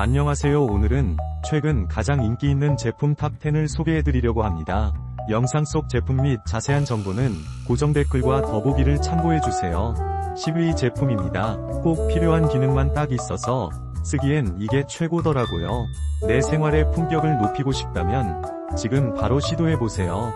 안녕하세요 오늘은 최근 가장 인기 있는 제품 탑10을 소개해드리려고 합니다. 영상 속 제품 및 자세한 정보는 고정 댓글과 더보기를 참고해주세요. 10위 제품입니다. 꼭 필요한 기능만 딱 있어서 쓰기엔 이게 최고더라고요. 내 생활의 품격을 높이고 싶다면 지금 바로 시도해보세요.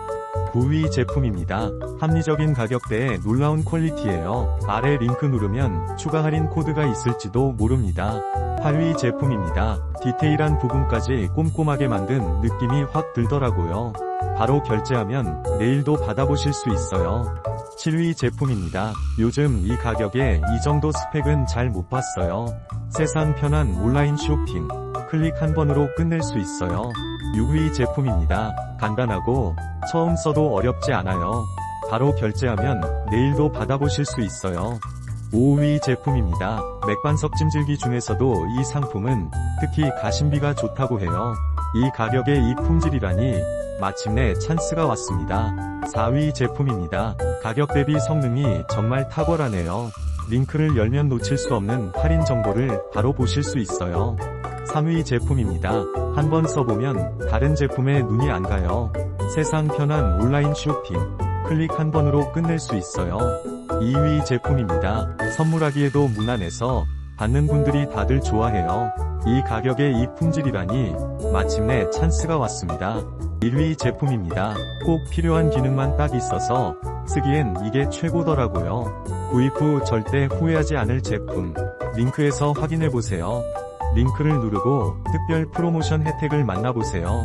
9위 제품입니다. 합리적인 가격대에 놀라운 퀄리티예요. 아래 링크 누르면 추가 할인 코드가 있을지도 모릅니다. 8위 제품입니다. 디테일한 부분까지 꼼꼼하게 만든 느낌이 확 들더라고요. 바로 결제하면 내일도 받아보실 수 있어요. 7위 제품입니다. 요즘 이 가격에 이 정도 스펙은 잘 못 봤어요. 세상 편한 온라인 쇼핑. 클릭 한 번으로 끝낼 수 있어요. 6위 제품입니다. 간단하고 처음 써도 어렵지 않아요. 바로 결제하면 내일도 받아보실 수 있어요. 5위 제품입니다. 맥반석 찜질기 중에서도 이 상품은 특히 가심비가 좋다고 해요. 이 가격에 이 품질이라니 마침내 찬스가 왔습니다. 4위 제품입니다. 가격 대비 성능이 정말 탁월하네요. 링크를 열면 놓칠 수 없는 할인 정보를 바로 보실 수 있어요. 3위 제품입니다. 한번 써보면 다른 제품에 눈이 안 가요. 세상 편한 온라인 쇼핑. 클릭 한 번으로 끝낼 수 있어요. 2위 제품입니다. 선물하기에도 무난해서 받는 분들이 다들 좋아해요. 이 가격에 이 품질이라니 마침내 찬스가 왔습니다. 1위 제품입니다. 꼭 필요한 기능만 딱 있어서 쓰기엔 이게 최고더라고요. 구입 후 절대 후회하지 않을 제품. 링크에서 확인해보세요. 링크를 누르고 특별 프로모션 혜택을 만나보세요.